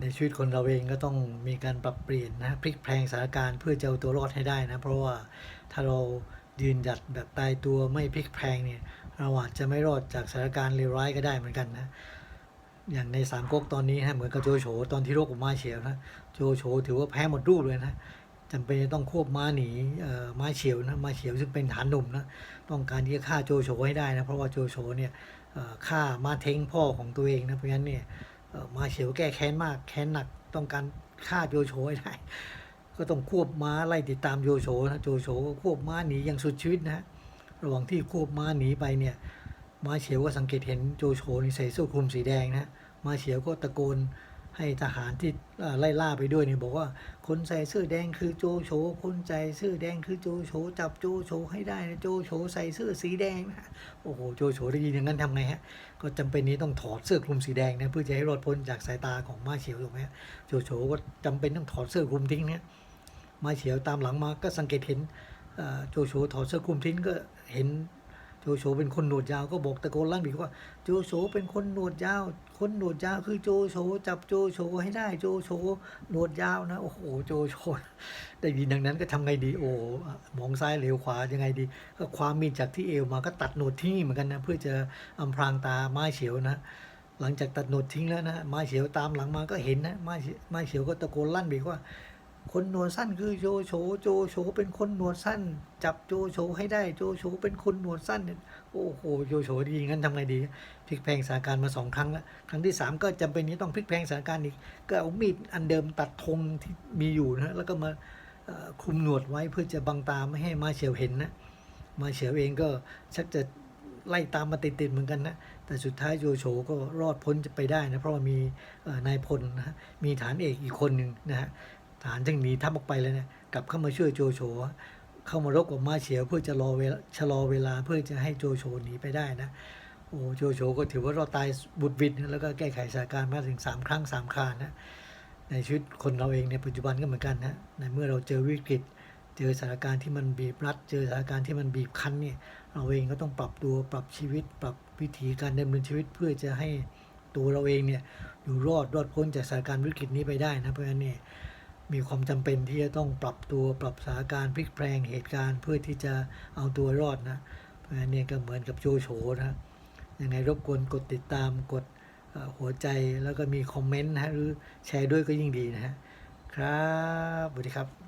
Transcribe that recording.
ในชีวิตคนเราเองก็ต้องมีการปรับเปลี่ยนนะพลิกแพลงสถานการณ์เพื่อจะเอาตัวรอดให้ได้นะ เพราะว่าถ้าเรายืนหยัดแบบตายตัวไม่พลิกแพลงเนี่ยเราอาจจะไม่รอดจากสถานการณ์เลวร้ายก็ได้เหมือนกันนะอย่างในสามก๊กตอนนี้ฮะเหมือนกับโจโฉตอนที่รบกับมาเฉียวนะโจโฉถือว่าแพ้หมดรูปเลยนะจำเป็นต้องควบม้าหนีเอ่อม้าเฉียวนะม้าเฉียวซึ่งเป็นฐานหนุ่มนะต้องการที่จะฆ่าโจโฉให้ได้นะเพราะว่าโจโฉเนี่ยเอ่อฆ่าม้าเท้งพ่อของตัวเองนะเพราะฉะนั้นเนี่ย มาเฉียวแก้แค้นมาก แค้นหนักต้องการฆ่าโจโฉให้ได้ ก็ต้องควบม้าไล่ติดตามโจโฉนะโจโฉก็ควบม้าหนีอย่างสุดชีวิตนะฮะระหว่างที่ควบม้าหนีไปเนี่ยมาเฉียวก็สังเกตเห็นโจโฉนี่ใส่เสื้อคลุมสีแดงนะมาเฉียวก็ตะโกน ให้ทหารที่ไล่ล่าไปด้วยเนี่ยบอกว่าคนใส่เสื้อแดงคือโจโฉคนใส่เสื้อแดงคือโจโฉจับโจโฉให้ได้นะโจโฉใส่เสื้อสีแดงนะโอ้โหโจโฉได้ยินอย่างนั้นทำไงฮะก็จำเป็นนี้ต้องถอดเสื้อคลุมสีแดงนะเพื่อจะให้รอดพ้นจากสายตาของมาเฉียวถูกไหมฮะโจโฉก็จำเป็นต้องถอดเสื้อคลุมทิ้งเนี่ยมาเฉียวตามหลังมาก็สังเกตเห็นโจโฉถอดเสื้อคลุมทิ้งก็เห็น โจโฉเป็นคนหนวดยาวก็บอกตะโกนลั่นอีว่า โจโฉเป็นคนหนวดยาว คนหนวดยาวคือโจโฉจับโจโฉให้ได้โจโฉหนวดยาวนะโอ้โหโจโฉได้ยินดังนั้นก็ทำไงดีโอ้มองซ้ายเหลวขวายังไงดี ก็ความมีดจากที่เอวมาก็ตัดหนวดทิ้งเหมือนกันนะเพื่อจะอำพรางตาไม้เฉียวนะหลังจากตัดหนวดทิ้งแล้วนะไม้เฉียวตามหลังมาก็เห็นนะไม้เฉียวไม้เฉียวก็ตะโกนลั่นอีว่า คนหนวดสั้นคือโจโฉโจโฉเป็นคนหนวดสั้น จับโจโฉให้ได้โจโฉเป็นคนหนวดสั้นโอ้โหโจโฉดีงั้นทำไงดีพลิกแพงสถานการณ์มาสองครั้งแล้วครั้งที่สามก็จำเป็นที่ต้องพลิกแพงสถานการณ์อีกก็เอามีดอันเดิมตัดธงที่มีอยู่นะแล้วก็มาคลุมหนวดไว้เพื่อจะบังตาไม่ให้มาเฉียวเห็นนะมาเฉียวเองก็ชักจะไล่ตามมาติดๆเหมือนกันนะ แต่สุดท้ายโจโฉก็รอดพ้นจะไปได้นะ เพราะว่ามีนายพลนะฮะมีฐานเอกอีกคนหนึ่งนะฮะ ทหารจึงหนีทัพออกไปเลยนะกลับเข้ามาช่วยโจโฉเข้ามารบกับมาเฉียวเพื่อจะรอเวลาชะลอเวลาเพื่อจะให้โจโฉหนีไปได้นะโอ้โจโฉก็ถือว่ารอดตายบุดวิดแล้วก็แก้ไขสถานการณ์มาถึงสามครั้งสามครานะในชีวิตคนเราเองในปัจจุบันก็เหมือนกันนะในเมื่อเราเจอวิกฤต เจอสถานการณ์ที่มันบีบรัด เจอสถานการณ์ที่มันบีบคั้นเนี่ยเราเองก็ต้องปรับตัวปรับชีวิต ปรับวิธีการดำเนินชีวิตเพื่อจะให้ตัวเราเองเนี่ยอยู่รอดรอดพ้นจากสถานการณ์วิกฤตนี้ไปได้นะเพราะฉะนั้นเนี่ย มีความจำเป็นที่จะต้องปรับตัวปรับสถานการณ์พลิกแปลงเหตุการณ์เพื่อที่จะเอาตัวรอดนะเพราะฉะนั้นเนี่ยก็เหมือนกับโจโฉนะยังไงรบกวนกดติดตามกดหัวใจแล้วก็มีคอมเมนต์นะฮะหรือแชร์ด้วยก็ยิ่งดีนะฮะครับสวัสดีครับ